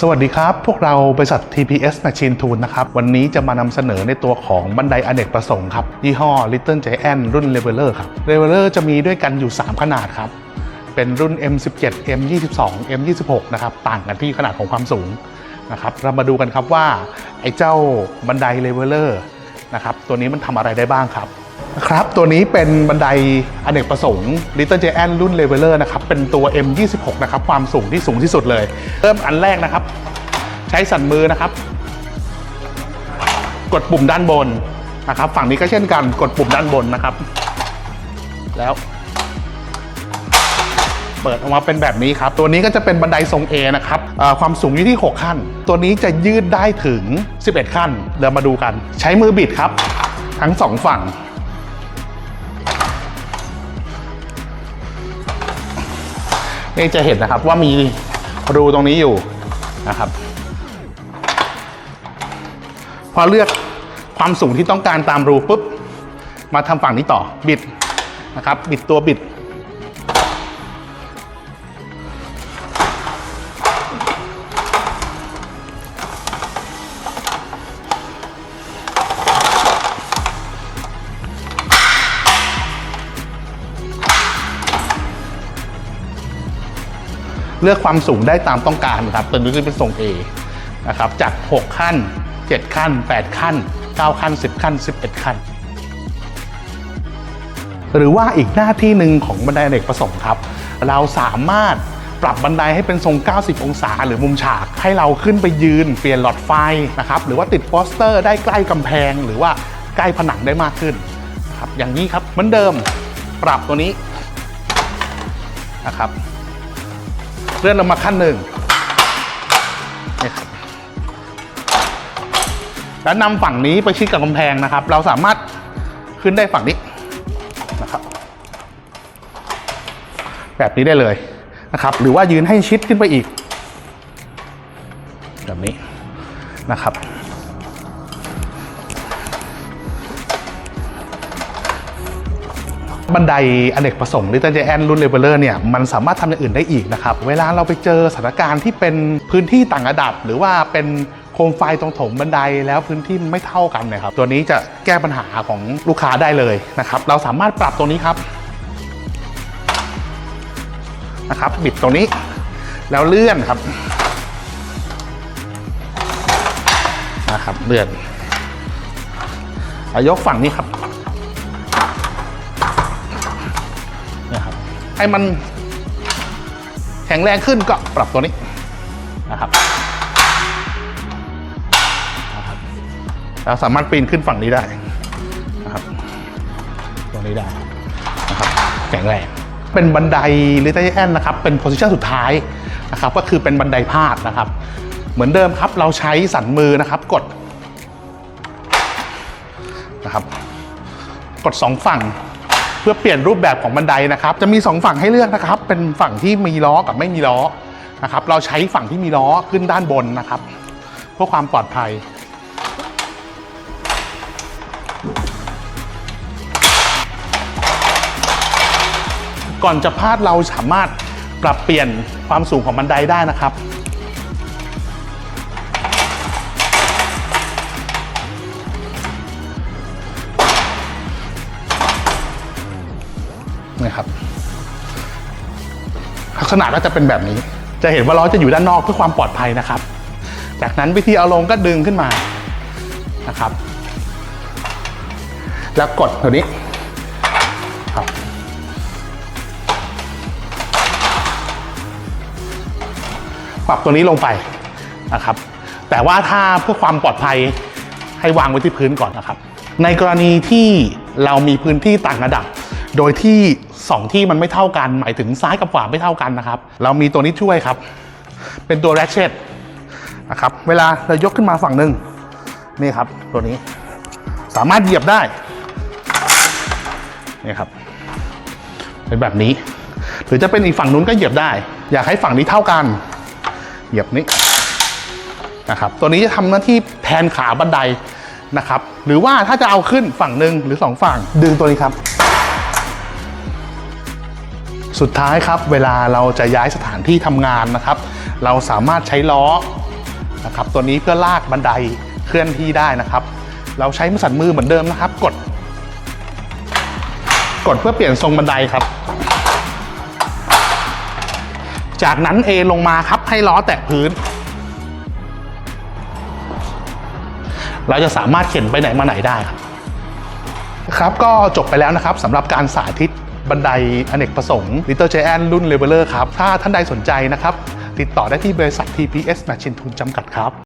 สวัสดีครับ พวกเราบริษัท TPS Machine Tool นะครับ วันนี้จะมานำเสนอในตัวของบันไดอเนกประสงค์ครับ ยี่ห้อ Little Giant รุ่น Leveler ครับ Leveler จะมีด้วยกันอยู่ 3 ขนาดครับ เป็นรุ่น M17 M22 M26 นะครับ ต่างกันที่ขนาดของความสูงนะครับ เรามาดูกันครับว่า ไอ้เจ้าบันได Leveler นะครับ ตัวนี้มันทำอะไรได้บ้างครับ ครับ ตัวนี้เป็นบันไดอเนกประสงค์ Little Giant รุ่น Leveler นะครับ เป็นตัว M26 นะครับ ความสูงที่สูงที่สุดเลย เริ่มอันแรกนะครับ ใช้สันมือนะครับ กดปุ่มด้านบนนะครับ ฝั่งนี้ก็เช่นกัน กดปุ่มด้านบนนะครับ แล้ว เปิดออกมาเป็นแบบนี้ครับ ตัวนี้ก็จะเป็นบันไดทรง A นะครับความสูงอยู่ที่ 6 ขั้น ตัวนี้จะยืดได้ถึง 11 ขั้น เดี๋ยวมาดูกัน ใช้มือบิดครับ ทั้งสองฝั่ง นี่จะเห็นนะครับว่ามีรูตรงนี้อยู่นะครับ พอเลือกความสูงที่ต้องการตามรูปุ๊บ มาทำฝั่งนี้ต่อบิดนะครับ บิดตัวบิด เลือกความสูงได้ตามต้องการครับตัวนี้จะเป็นทรง A นะครับจาก 6 ขั้น 7 ขั้น 8 ขั้น 9 ขั้น 10 ขั้น 11 ขั้น หรือว่าอีกหน้าที่หนึ่งของบันไดเนกประสงค์ครับ เราสามารถปรับบันไดให้เป็นทรง 90 องศา หรือมุมฉากให้เราขึ้นไปยืน เปลี่ยนหลอดไฟนะครับหรือว่าติดโปสเตอร์ได้ใกล้กำแพง หรือว่าใกล้ผนังได้มากขึ้นครับอย่างนี้ครับเหมือนเดิมปรับตัวนี้นะครับ เลื่อนลงมาขั้นหนึ่งแล้วนำฝั่งนี้ไปชิดกับกำแพงนะครับ เราสามารถขึ้นได้ฝั่งนี้นะครับ แบบนี้ได้เลยนะครับ หรือว่ายืนให้ชิดขึ้นไปอีก แบบนี้นะครับ บันไดอเนกประสงค์ Little Giant รุ่น Leveler เนี่ยมันสามารถทำอย่างอื่นได้อีกนะครับ เวลาเราไปเจอสถานการณ์ที่เป็นพื้นที่ต่างระดับ หรือว่าเป็นโคมไฟตรงถงบันไดแล้วพื้นที่ไม่เท่ากันเนะครับ ตัวนี้จะแก้ปัญหาของลูกค้าได้เลยนะครับเราสามารถปรับตรงนี้ครับนะครับบิดตรงนี้แล้วเลื่อนครับนะครับเลื่อนอยกฝั่งนี้ครับ ให้มันแข็งแรงขึ้นก็ปรับตัวนี้นะครับเราสามารถปีนขึ้นฝั่งนี้ได้นะครับตรงนี้ได้นะครับแข็งแรงเป็นบันไดลิตเติ้ลแอนนะครับเป็นโพสิชันสุดท้ายนะครับก็คือเป็นบันไดพาดนะครับ เหมือนเดิมครับเราใช้สันมือนะครับกดนะครับกดสองฝั่ง เพื่อเปลี่ยนรูปแบบของบันไดนะครับ จะมี 2 ฝั่งให้เลือกนะครับ เป็นฝั่งที่มีล้อกับไม่มีล้อนะครับ เราใช้ฝั่งที่มีล้อขึ้นด้านบนนะครับ เพื่อความปลอดภัย ก่อนจะพาดเราสามารถปรับเปลี่ยนความสูงของบันไดได้นะครับนะครับ กษณะก็จะเป็นแบบนี้ จะเห็นว่าล้อจะอยู่ด้านนอกเพื่อความปลอดภัยนะครับ จากนั้นวิธีเอาลงก็ดึงขึ้นมานะครับ แล้วกดตัวนี้ครับปรับตัวนี้ลงไปนะครับ แต่ว่าถ้าเพื่อความปลอดภัยให้วางไว้ที่พื้นก่อนนะครับ ในกรณีที่เรามีพื้นที่ต่างระดับ โดยที่สองที่มันไม่เท่ากัน หมายถึงซ้ายกับขวาไม่เท่ากันนะครับ เรามีตัวนี้ช่วยครับ เป็นตัวแรชเชตนะครับ เวลาเรายกขึ้นมาฝั่งหนึ่งนี่ครับ ตัวนี้สามารถเหยียบได้นี่ครับ เป็นแบบนี้ หรือจะเป็นอีกฝั่งนู้นก็เหยียบได้ อยากให้ฝั่งนี้เท่ากัน เหยียบนี้นะครับ ตัวนี้จะทำหน้าที่แทนขาบันไดนะครับ หรือว่าถ้าจะเอาขึ้นฝั่งหนึ่งหรือสองฝั่งดึงตัวนี้ครับ สุดท้ายครับเวลาเราจะย้ายสถานที่ทำงานนะครับ เราสามารถใช้ล้อนะครับตัวนี้เพื่อลากบันไดเคลื่อนที่ได้นะครับ เราใช้มือสั่นมือเหมือนเดิมนะครับ กด กดเพื่อเปลี่ยนทรงบันไดครับ จากนั้น A ลงมาครับให้ล้อแตะพื้น เราจะสามารถเข็นไปไหนมาไหนได้ครับครับก็จบไปแล้วนะครับสำหรับการสาธิต บันไดอเนกประสงค์ Little Giant รุ่น Leveler ครับ ถ้าท่านใดสนใจนะครับ ติดต่อได้ที่บริษัท TPS Machine Tool จำกัดครับ